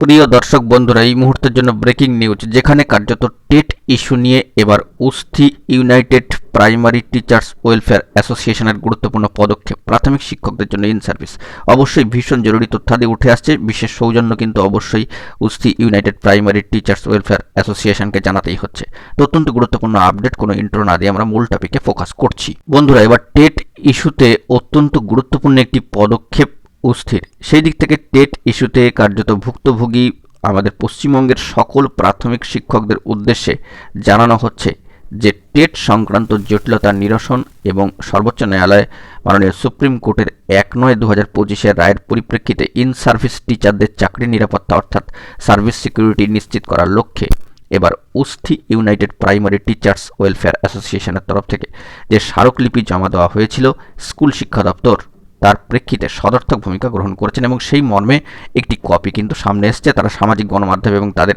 প্রিয় দর্শক বন্ধুরা, এই মুহূর্তের জন্য ব্রেকিং নিউজ যেখানে কার্যত টেট ইস্যু নিয়ে এবার উস্থি ইউনাইটেড প্রাইমারি টিচার্স ওয়েলফেয়ার অ্যাসোসিয়েশনের গুরুত্বপূর্ণ পদক্ষেপ, প্রাথমিক শিক্ষকদের জন্য ইন সার্ভিস অবশ্যই ভীষণ জরুরি তথ্যাদি উঠে আসছে, বিশেষ সৌজন্য কিন্তু অবশ্যই উস্থি ইউনাইটেড প্রাইমারি টিচার্স ওয়েলফেয়ার অ্যাসোসিয়েশনকে জানাতেই হচ্ছে। অত্যন্ত গুরুত্বপূর্ণ আপডেট কোনো ইন্ট্রো না দিয়ে আমরা মূল টপিকে ফোকাস করছি। বন্ধুরা, এবার টেট ইস্যুতে অত্যন্ত গুরুত্বপূর্ণ একটি পদক্ষেপ অস্থির। সেই দিক থেকে টেট ইস্যুতে কার্যত ভুক্তভোগী আমাদের পশ্চিমবঙ্গের সকল প্রাথমিক শিক্ষকদের উদ্দেশ্যে জানানো হচ্ছে যে টেট সংক্রান্ত জটিলতা নিরসন এবং সর্বোচ্চ ন্যায়ালয় মাননীয় সুপ্রিম কোর্টের এক নয় দু হাজার পঁচিশের রায়ের পরিপ্রেক্ষিতে ইন সার্ভিস টিচারদের চাকরি নিরাপত্তা অর্থাৎ সার্ভিস সিকিউরিটি নিশ্চিত করার লক্ষ্যে এবার উস্থি ইউনাইটেড প্রাইমারি টিচার্স ওয়েলফেয়ার অ্যাসোসিয়েশনের তরফ থেকে যে স্মারকলিপি জমা দেওয়া হয়েছিল স্কুল শিক্ষা দপ্তর। তার প্রেক্ষিতে সদর্থক ভূমিকা গ্রহণ করেছেন এবং সেই মর্মে একটি কপি কিন্তু সামনে এসছে, তারা সামাজিক গণমাধ্যম এবং তাদের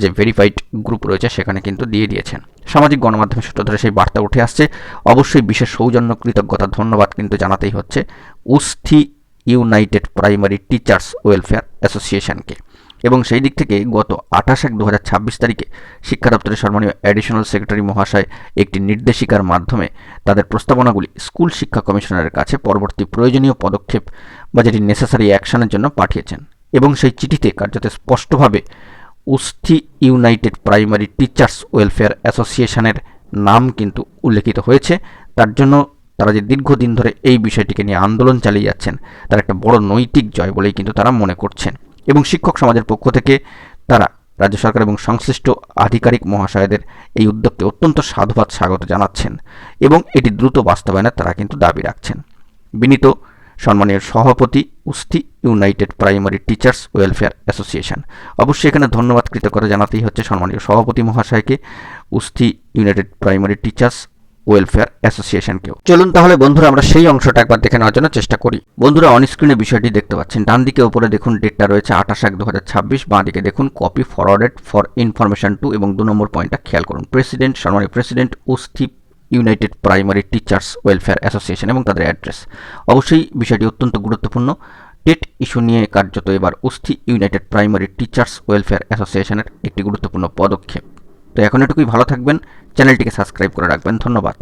যে ভেরিফাইড গ্রুপ রয়েছে সেখানে কিন্তু দিয়ে দিয়েছেন। সামাজিক গণমাধ্যমে সূত্র ধরে সেই বার্তা উঠে আসছে। অবশ্যই বিশেষ সৌজন্য কৃতজ্ঞতা ধন্যবাদ কিন্তু জানাতেই হচ্ছে উস্থি ইউনাইটেড প্রাইমারি টিচার্স ওয়েলফেয়ার অ্যাসোসিয়েশনকে। এবং সেই দিক থেকে গত আঠাশ এক দু তারিখে শিক্ষা দপ্তরের সম্মানীয় অ্যাডিশনাল সেক্রেটারি মহাশয় একটি নির্দেশিকার মাধ্যমে তাদের প্রস্তাবনাগুলি স্কুল শিক্ষা কমিশনারের কাছে পরবর্তী প্রয়োজনীয় পদক্ষেপ বা যেটি নেসেসারি অ্যাকশনের জন্য পাঠিয়েছেন এবং সেই চিঠিতে কার্যত স্পষ্টভাবে উস্থি ইউনাইটেড প্রাইমারি টিচার্স ওয়েলফেয়ার অ্যাসোসিয়েশনের নাম কিন্তু উল্লেখিত হয়েছে। তার জন্য তারা যে দীর্ঘদিন ধরে এই বিষয়টিকে নিয়ে আন্দোলন চালিয়ে যাচ্ছেন, তার একটা বড় নৈতিক জয় বলেই কিন্তু তারা মনে করছেন। এবং শিক্ষক সমাজের পক্ষ থেকে তারা রাজ্য সরকার এবং সংশ্লিষ্ট আধিকারিক মহাশয়দের এই উদ্যোগকে অত্যন্ত সাধুবাদ স্বাগত জানাচ্ছেন এবং এটি দ্রুত বাস্তবায়নের তারা কিন্তু দাবি রাখছেন। বিনীত সম্মানীয় সভাপতি, উস্তি united primary teachers welfare association. অবশ্যই এখানে ধন্যবাদ কৃত করে জানাতেই হচ্ছে সম্মানীয় সভাপতি মহাশয়কে। উস্তি ইউনাইটেড প্রাইমারি টিচার্স ওয়েলফেয়ার অ্যাসোসিয়েশনকেও চলুন তাহলে বন্ধুরা আমরা সেই অংশটা একবার দেখে নেওয়ার জন্য চেষ্টা করি। বন্ধুরা অনস্ক্রিনে বিষয়টি দেখতে পাচ্ছেন। ডান দিকে উপরে দেখুন ডেটটা রয়েছে আঠাশ এক দু হাজার ছাব্বিশ। বাঁ দিকে দেখুন copy forwarded for information to এবং দু নম্বর পয়েন্টটা খেয়াল করুন। প্রেসিডেন্ট সম্মানীয় president উস্থিপ united primary teachers welfare association এবং তাদের অ্যাড্রেস অবশ্যই বিষয়টি অত্যন্ত গুরুত্বপূর্ণ। টেট ইস্যু নিয়ে কার্যত এবার উস্থি ইউনাইটেড প্রাইমারি টিচার্স ওয়েলফেয়ার অ্যাসোসিয়েশনের একটি গুরুত্বপূর্ণ পদক্ষেপ। তো এখন এটুকুই ভালো থাকবেন চ্যানেলটিকে সাবস্ক্রাইব করে রাখবেন ধন্যবাদ।